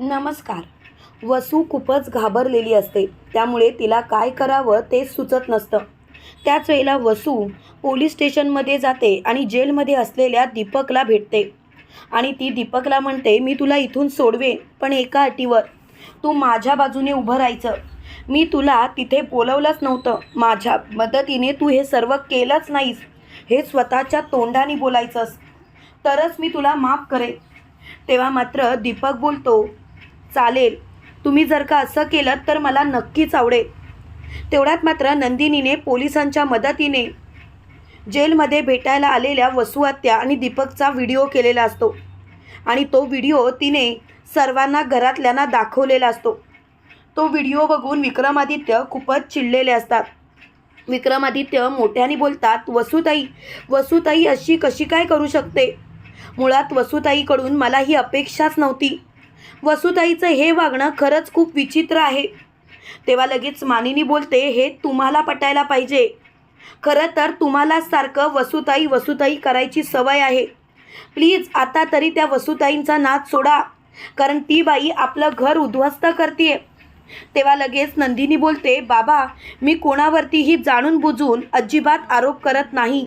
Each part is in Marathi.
नमस्कार. वसू खूपच घाबरलेली असते. त्यामुळे तिला काय करावं तेच सुचत नसतं. त्याच वेळेला वसू पोलीस स्टेशनमध्ये जाते आणि जेलमध्ये असलेल्या दीपकला भेटते. आणि ती दीपकला म्हणते मी तुला इथून सोडवेन पण एका अटीवर. तू माझ्या बाजूने उभं राहायचं. मी तुला तिथे बोलवलंच नव्हतं. माझ्या मदतीने तू हे सर्व केलंच नाहीस. हे स्वतःच्या तोंडाने बोलायचंस. तरच मी तुला माफ करेन. तेव्हा मात्र दीपक बोलतो चालेल. तुम्ही जर का असं केलं तर मला नक्कीच आवडेल. तेवढ्यात मात्र नंदिनीने पोलिसांच्या मदतीने जेलमध्ये भेटायला आलेल्या वसुआत्या आणि दीपकचा व्हिडिओ केलेला असतो. आणि तो व्हिडिओ तिने सर्वांना घरातल्यांना दाखवलेला असतो. तो व्हिडिओ बघून विक्रमादित्य खूपच चिडलेले असतात. विक्रमादित्य मोठ्याने बोलतात वसुताई वसुताई अशी कशी काय करू शकते? मुळात वसुताईकडून मला ही अपेक्षाच नव्हती. वसुताईचं हे वागणं खरंच खूप विचित्र आहे. तेव्हा लगेच मानिनी बोलते हे तुम्हाला पटायला पाहिजे. खरं तर तुम्हाला सारखं वसुताई वसुताई करायची सवय आहे. प्लीज आता तरी त्या वसुताईंचा नाद सोडा कारण ती बाई आपलं घर उद्ध्वस्त करते तेव्हा लगेच नंदिनी बोलते बाबा मी कोणावरतीही जाणून बुजून अजिबात आरोप करत नाही.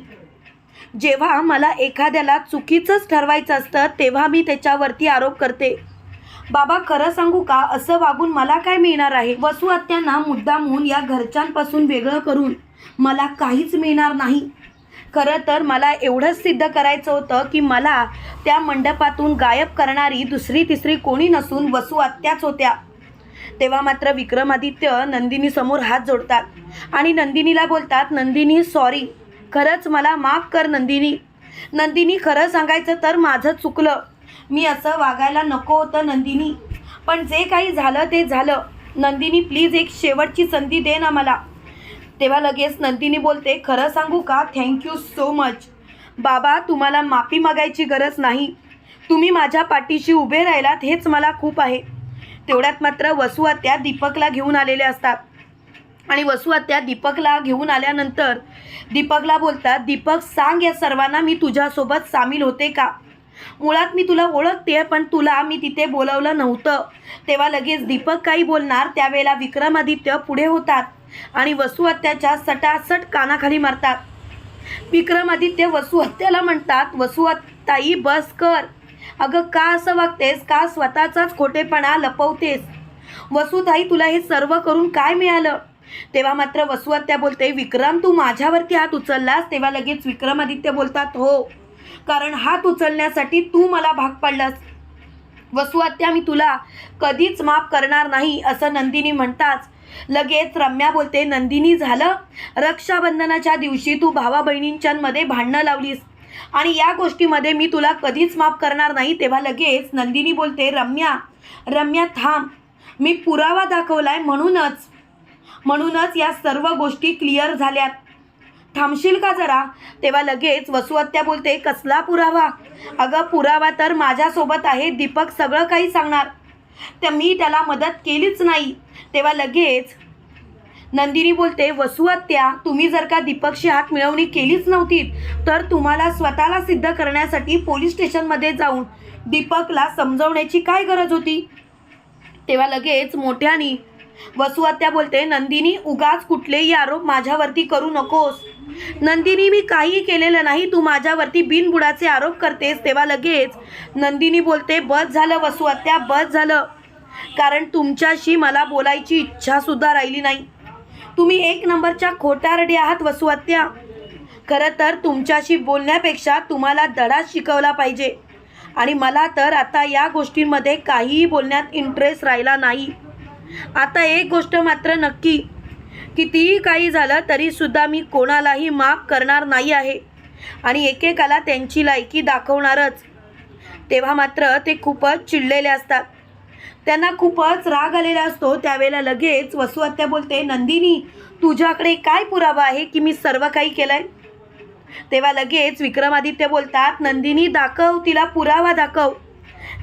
जेव्हा मला एखाद्याला चुकीचंच ठरवायचं असतं तेव्हा मी त्याच्यावरती आरोप करते. बाबा खरं सांगू का? असं वागून मला काय मिळणार आहे? वसू आत्यांना या घरच्यांपासून वेगळं करून मला काहीच मिळणार नाही. खरं तर मला एवढंच सिद्ध करायचं होतं की मला त्या मंडपातून गायब करणारी दुसरी तिसरी कोणी नसून वसू आत्याच होत्या. तेव्हा मात्र विक्रमादित्य नंदिनीसमोर हात जोडतात आणि नंदिनीला बोलतात नंदिनी सॉरी खरंच मला माफ कर नंदिनी. नंदिनी खरं सांगायचं तर माझं चुकलं. मी असं वागायला नको होतं नंदिनी. पण जे काही झालं ते झालं. नंदिनी प्लीज एक शेवटची संधी दे ना मला. तेव्हा लगेच नंदिनी बोलते खरं सांगू का? थँक्यू सो मच बाबा तुम्हाला माफी मागायची गरज नाही. तुम्ही माझ्या पाठीशी उभे राहिलात हेच मला खूप आहे. तेवढ्यात मात्र वसुआत्या दीपकला घेऊन आलेले असतात. आणि वसुआत्या दीपकला घेऊन आल्यानंतर दीपकला बोलतात दीपक सांग या सर्वांना मी तुझ्यासोबत सामील होते का? मुळात मी तुला ओळखते पण तुला मी तिथे बोलवलं नव्हतं. तेव्हा लगेच दीपक काही बोलणार त्यावेळेला विक्रमादित्य पुढे होतात आणि वसुहत्याच्या सटासट कानाखाली मारतात. विक्रमादित्य वसुहत्याला म्हणतात वसुहत्ताई बस कर. अगं का असं वागतेस? का स्वतःचाच खोटेपणा लपवतेस? वसुताई तुला हे सर्व करून काय मिळालं? तेव्हा मात्र वसुहत्या बोलते विक्रम तू माझ्यावरती हात उचललास? तेव्हा लगेच विक्रमादित्य बोलतात हो. कारण हात उचलण्यासाठी तू मला भाग पाडलास. वसुआत्या मी तुला कधीच माफ करणार नाही असं नंदिनी म्हणताच. लगेच रम्या बोलते नंदिनी झालं? रक्षाबंधनाच्या दिवशी तू भावा बहिणींच्यामध्ये भांडणं लावलीस. आणि या गोष्टीमध्ये मी तुला कधीच माफ करणार नाही. तेव्हा लगेच नंदिनी बोलते रम्या रम्या थांब. मी पुरावा दाखवलाय म्हणूनच. म्हणूनच या सर्व गोष्टी क्लिअर झाल्यात. थांबशील का जरा? तेव्हा लगेच वसुहत्या बोलते कसला पुरावा? अगं पुरावा तर माझ्यासोबत आहे दीपक सगळं काही सांगणार. तर मी त्याला मदत केलीच नाही. तेव्हा लगेच नंदिनी बोलते वसुहत्या तुम्ही जर का दीपकशी हात मिळवणी केलीच नव्हती तर तुम्हाला स्वतःला सिद्ध करण्यासाठी पोलीस स्टेशनमध्ये जाऊन दीपकला समजवण्याची काय गरज होती? तेव्हा लगेच मोठ्यानी वसुआत्या बोलते नंदिनी उगाच कुठलेही आरोप माझ्यावरती करू नकोस. नंदिनी मी काही केलेलं नाही तू माझ्यावरती बिनबुडाचे आरोप करतेस तेव्हा लगेच. नंदिनी बोलते बस झालं वसुआत्या बस झालं. कारण तुमच्याशी मला बोलायची इच्छासुद्धा राहिली नाही. तुम्ही एक नंबरच्या खोटारडे आहात वसुआत्या. खरं तर तुमच्याशी बोलण्यापेक्षा तुम्हाला धडा शिकवला पाहिजे. आणि मला तर आता या गोष्टींमध्ये काहीही बोलण्यात इंटरेस्ट राहिला नाही. आता एक गोष्ट मात्र नक्की. कितीही काही झालं तरीसुद्धा मी कोणालाही माफ करणार नाही आहे. आणि एकेकाला त्यांची लायकी दाखवणारच. तेव्हा मात्र ते खूपच चिडलेले असतात. त्यांना खूपच राग आलेला असतो. त्यावेळेला लगेच वसुहत्या बोलते नंदिनी तुझ्याकडे काय पुरावा आहे की मी सर्व काही केलं आहे तेव्हा लगेच विक्रमादित्य बोलतात नंदिनी दाखव तिला पुरावा दाखव.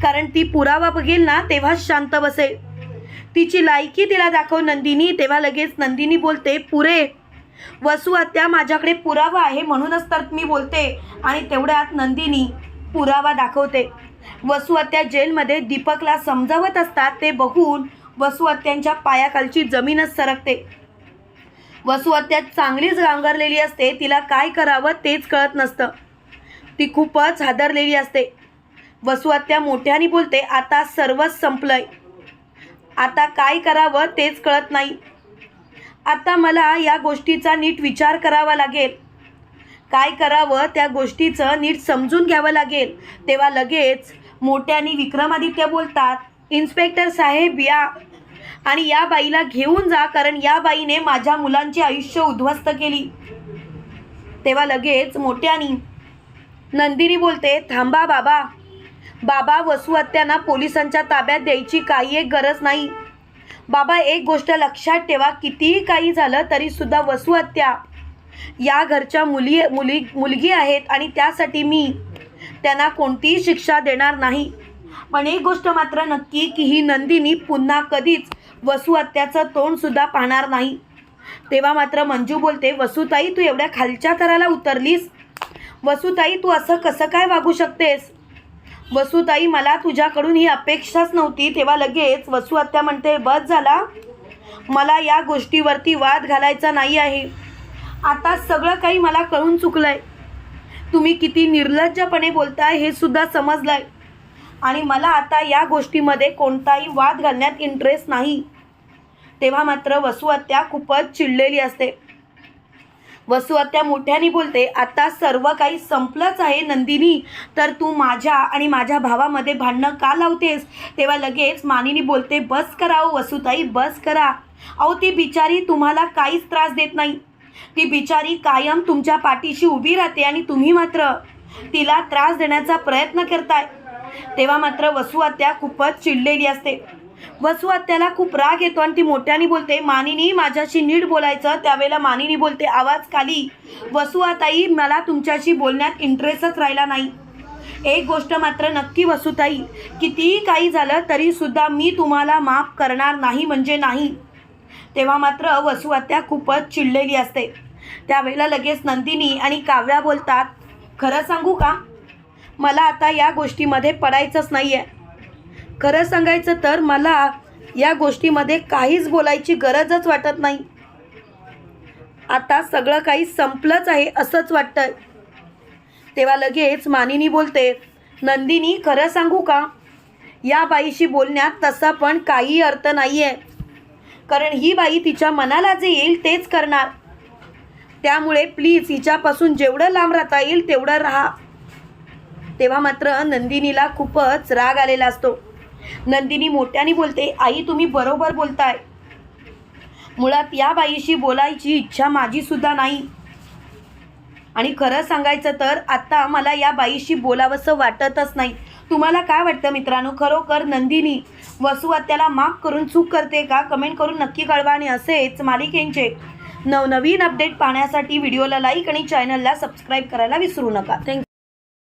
कारण ती पुरावा बघेल ना तेव्हाच शांत बसेल. तिची लायकी तिला दाखव नंदिनी. तेव्हा लगेच नंदिनी बोलते पुरे वसुहत्या माझ्याकडे पुरावा आहे म्हणूनच तर मी बोलते. आणि तेवढ्यात नंदिनी पुरावा दाखवते. वसू आत्या जेलमध्ये दीपकला समजावत असतात. ते बघून वसू आत्यांच्या पायाखालची जमीनच सरकते. वसू आत्या चांगलीच गांगरलेली असते. तिला काय करावं तेच कळत नसतं. ती खूपच हादरलेली असते. वसू आत्या मोठ्याने बोलते आता सर्वच संपलंय. आता काय करावं तेच कळत नाही. आता मला या गोष्टीचा नीट विचार करावा लागेल. काय करावं त्या गोष्टीचं नीट समजून घ्यावं लागेल. तेव्हा लगेच मोठ्याने विक्रमादित्य बोलतात इन्स्पेक्टर साहेब या. आणि या बाईला घेऊन जा कारण या बाईने माझ्या मुलांचे आयुष्य उद्ध्वस्त केली. तेव्हा लगेच मोठ्यानी नंदिनी बोलते थांबा बाबा. बाबा वसू हत्यांना पोलिसांच्या ताब्यात द्यायची काही एक गरज नाही. बाबा एक गोष्ट लक्षात ठेवा कितीही काही झालं तरीसुद्धा वसू हत्या या घरच्या मुली मुली मुलगी आहेत आणि त्यासाठी मी त्यांना कोणतीही शिक्षा देणार नाही. पण एक गोष्ट मात्र नक्की की ही नंदिनी पुन्हा कधीच वसू हत्याचं तोंडसुद्धा पाहणार नाही. तेव्हा मात्र मंजू बोलते वसुताई तू एवढ्या खालच्या थराला उतरलीस? वसुताई तू असं कसं काय वागू शकतेस? वसुताई मला तुझ्याकडून ही अपेक्षाच नव्हती. तेव्हा लगेच वसू आत्या म्हणते बस झाला. मला या गोष्टीवरती वाद घालायचा नाही आहे. आता सगळं काही मला कळून चुकलं आहे तुम्ही किती निर्लज्जपणे बोलताय हे सुद्धा समजलं आहे आणि मला आता या गोष्टीमध्ये कोणताही वाद घालण्यात इंटरेस्ट नाही. तेव्हा मात्र वसुहत्या खूपच चिडलेली असते. वसू आत्या मोठ्याने बोलते आता सर्व काही संपलंच आहे नंदिनी. तर तू माझ्या आणि माझ्या भावामध्ये भांडणं का लावतेस? तेव्हा लगेच मानिनी बोलते बस करा वसुताई बस करा. अहो ती बिचारी तुम्हाला काहीच त्रास देत नाही. ती बिचारी कायम तुमच्या पाठीशी उभी राहते आणि तुम्ही मात्र तिला त्रास देण्याचा प्रयत्न करताय. तेव्हा मात्र वसू खूपच चिडलेली असते. वसू आत्याला खूप राग येतो आणि ती मोठ्याने बोलते मानिनी माझ्याशी नीट बोलायचं. त्यावेळेला मानिनी बोलते आवाज खाली. वसू आताई मला तुमच्याशी बोलण्यात इंटरेस्टच राहिला नाही. एक गोष्ट मात्र नक्की वसुताई कितीही काही झालं तरी सुद्धा मी तुम्हाला माफ करणार नाही म्हणजे नाही. तेव्हा मात्र वसू आत्या खूपच चिडलेली असते. त्यावेळेला लगेच नंदिनी आणि काव्या बोलतात खरं सांगू का? मला आता या गोष्टीमध्ये पडायचंच नाही आहे खरं सांगायचं तर मला या गोष्टीमध्ये काहीच बोलायची गरजच वाटत नाही. आता सगळं काही संपलंच आहे असंच वाटतंय. तेव्हा लगेच मानिनी बोलते नंदिनी खरं सांगू का? या बाईशी बोलण्यात तसा पण काही अर्थ नाही आहे कारण ही बाई तिच्या मनाला जे येईल तेच करणार. त्यामुळे प्लीज हिच्यापासून जेवढं लांब राहता येईल तेवढं राहा. तेव्हा मात्र नंदिनीला खूपच राग आलेला असतो. नंदिनी मोठ्याने बोलते आई तुम्ही बरोबर बोलताय. मुळात या बाईशी बोलायची इच्छा माझी सुद्धा नाही. आणि खरं सांगायचं तर आता मला या बाईशी बोलावंसं वाटतच नाही. तुम्हाला काय वाटतं मित्रांनो? खरोखर नंदिनी वसुआत्याला माफ करून चूक करते का? कमेंट करून नक्की कळवा आणि असेच मालिकेंचे नवनवीन अपडेट पाहण्यासाठी व्हिडिओला लाईक आणि चॅनलला सबस्क्राईब करायला विसरू नका. थँक्यू